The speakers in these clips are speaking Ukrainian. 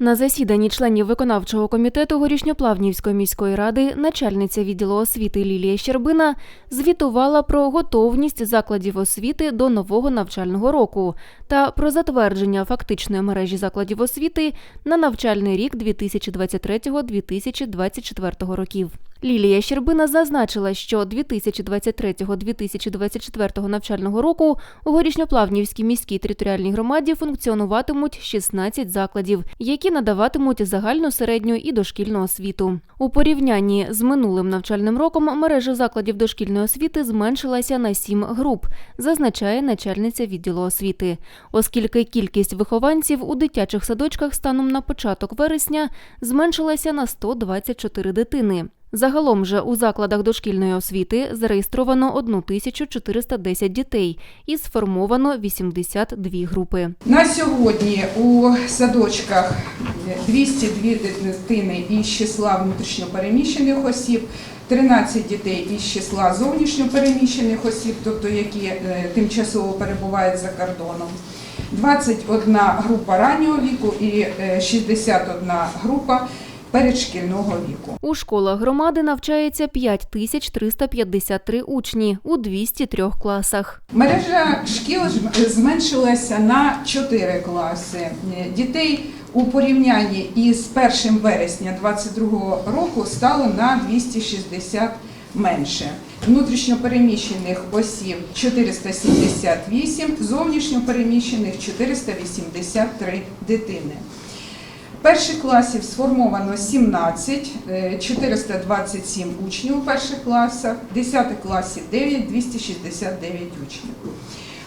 На засіданні членів виконавчого комітету Горішньоплавнівської міської ради начальниця відділу освіти Лілія Щербина звітувала про готовність закладів освіти до нового навчального року та про затвердження фактичної мережі закладів освіти на навчальний рік 2023-2024 років. Лілія Щербина зазначила, що 2023-2024 навчального року у Горішньоплавнівській міській територіальній громаді функціонуватимуть 16 закладів, які надаватимуть загальну середню і дошкільну освіту. У порівнянні з минулим навчальним роком мережа закладів дошкільної освіти зменшилася на 7 груп, зазначає начальниця відділу освіти, оскільки кількість вихованців у дитячих садочках станом на початок вересня зменшилася на 124 дитини. Загалом же у закладах дошкільної освіти зареєстровано 1410 дітей і сформовано 82 групи. На сьогодні у садочках 202 дитини із числа внутрішньопереміщених осіб, 13 дітей із числа зовнішньопереміщених осіб, тобто які е, тимчасово перебувають за кордоном. 21 група раннього віку і е, 61 група передшкільного віку. У школах громади навчається 5353 учні у 203 класах. Мережа шкіл зменшилася на 4 класи. Дітей у порівнянні із 1 вересня 2022 року стало на 260 менше. Внутрішньопереміщених осіб 478, зовнішньопереміщених 483 дитини. Перших класів сформовано 17, е, 427 учнів у перших класах, 10 класів 9, 269 учнів.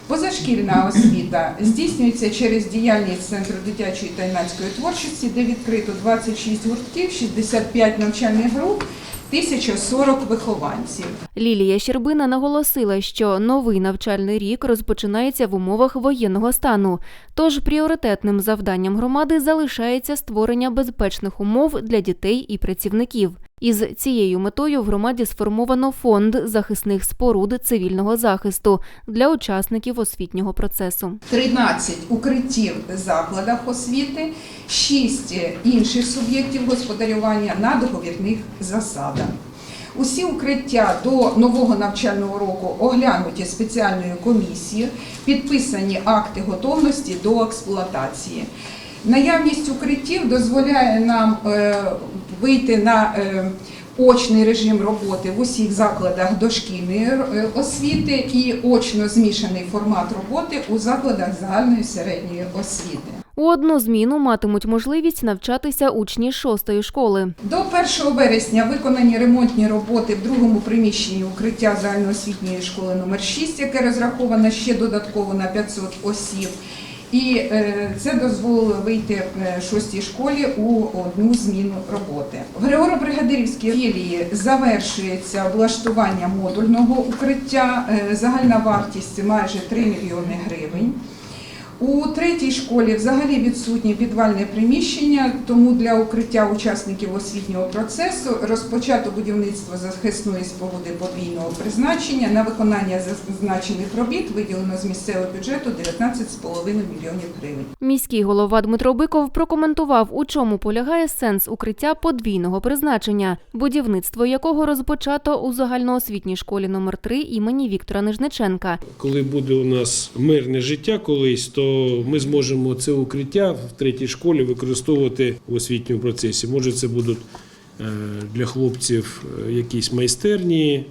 Позашкільна освіта здійснюється через діяльність Центру дитячої та юнацької творчості, де відкрито 26 гуртків, 65 навчальних груп, 1040 вихованців. Лілія Щербина наголосила, що новий навчальний рік розпочинається в умовах воєнного стану. Тож пріоритетним завданням громади залишається створення безпечних умов для дітей і працівників. Із цією метою в громаді сформовано фонд захисних споруд цивільного захисту для учасників освітнього процесу. 13 укриттів в закладах освіти, 6 інших суб'єктів господарювання на договірних засадах. Усі укриття до нового навчального року оглянуті спеціальною комісією, підписані акти готовності до експлуатації. Наявність укриттів дозволяє нам е, вийти на е, очний режим роботи в усіх закладах дошкільної е, освіти і очно змішаний формат роботи у закладах загальної середньої освіти. У одну зміну матимуть можливість навчатися учні шостої школи. До 1 вересня виконані ремонтні роботи в другому приміщенні укриття загальноосвітньої школи номер 6 яке розраховано ще додатково на 500 осіб. І е, це дозволило вийти в шостій школі у одну зміну роботи. В Григоро-Бригадирівській філії завершується облаштування модульного укриття. Е, Загальна вартість майже 3 мільйони гривень. У третій школі взагалі відсутні підвальне приміщення, тому для укриття учасників освітнього процесу розпочато будівництво захисної споруди подвійного призначення. На виконання зазначених робіт виділено з місцевого бюджету 19,5 мільйонів гривень. Міський голова Дмитро Биков прокоментував, у чому полягає сенс укриття подвійного призначення, будівництво якого розпочато у загальноосвітній школі номер 3 імені Віктора Нижниченка. Коли буде у нас мирне життя колись, то ми зможемо це укриття в третій школі використовувати у освітньому процесі. Може, це будуть е, для хлопців е, якісь майстерні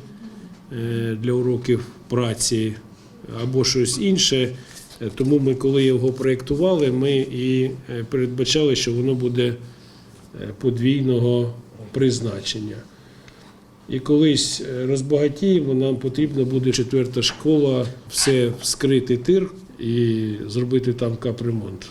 е, для уроків праці або щось інше. Тому ми, коли його проєктували, ми і передбачали, що воно буде подвійного призначення. І колись розбагатіємо, нам потрібна буде четверта школа, все вскрити тир і зробити там капремонт.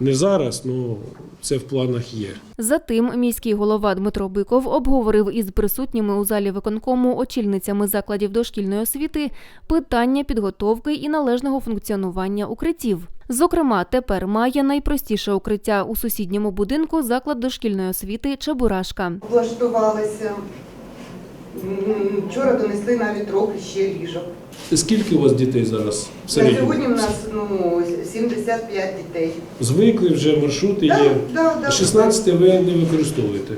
Не зараз, але це в планах є. Затим міський голова Дмитро Биков обговорив із присутніми у залі виконкому очільницями закладів дошкільної освіти питання підготовки і належного функціонування укриттів. Зокрема, тепер має найпростіше укриття у сусідньому будинку заклад дошкільної освіти Чебурашка. облаштувалися. Вчора донесли навіть трохи ще ліжок. Скільки у вас дітей зараз в На середньому? сьогодні в нас ну, 75 дітей. Звикли вже маршрути Да, є. да, да. 16 ви не використовуєте.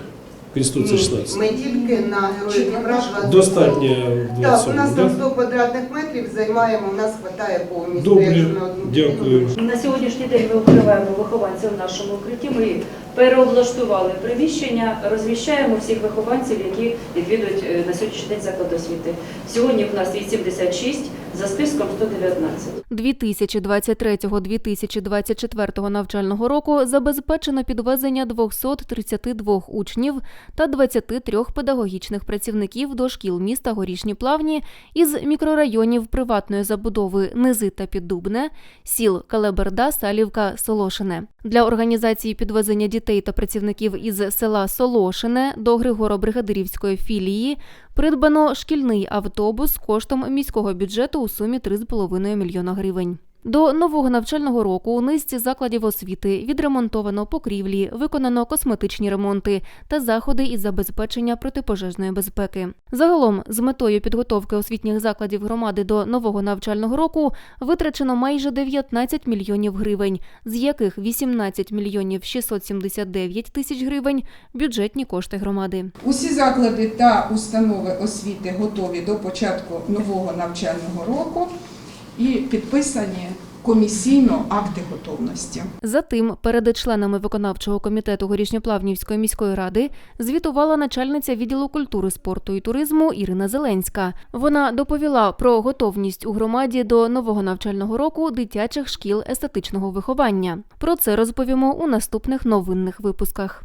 Інституція Ні, 16. Ми тільки на героїв Дніпра 20. Достатньо Так, у 27, нас там 100 квадратних метрів займаємо, у нас вистачає повністю. Добре, якщо на одну дякую. На сьогоднішній день ми укриваємо вихованців в нашому укритті. Ми переоблаштували приміщення, розміщаємо всіх вихованців, які відвідують е, на сьогоднішній день заклад освіти. Сьогодні в нас 86, за списком 119. 2023-2024 навчального року забезпечено підвезення 232 учнів та 23 педагогічних працівників до шкіл міста Горішні Плавні із мікрорайонів приватної забудови Низи та Піддубне, сіл Калеберда, Салівка, Солошине. Для організації підвезення дітей та працівників із села Солошине до Григоро-Бригадирівської філії придбано шкільний автобус коштом міського бюджету у сумі 3,5 мільйона гривень. До нового навчального року у низці закладів освіти відремонтовано покрівлі, виконано косметичні ремонти та заходи із забезпечення протипожежної безпеки. Загалом, з метою підготовки освітніх закладів громади до нового навчального року витрачено майже 19 мільйонів гривень, з яких 18 мільйонів 679 тисяч гривень бюджетні кошти громади. Усі заклади та установи освіти готові до початку нового навчального року і підписані комісійно акти готовності. Затим перед членами виконавчого комітету Горішньоплавнівської міської ради звітувала начальниця відділу культури, спорту і туризму Ірина Зеленська. Вона доповіла про готовність у громаді до нового навчального року дитячих шкіл естетичного виховання. Про це розповімо у наступних новинних випусках.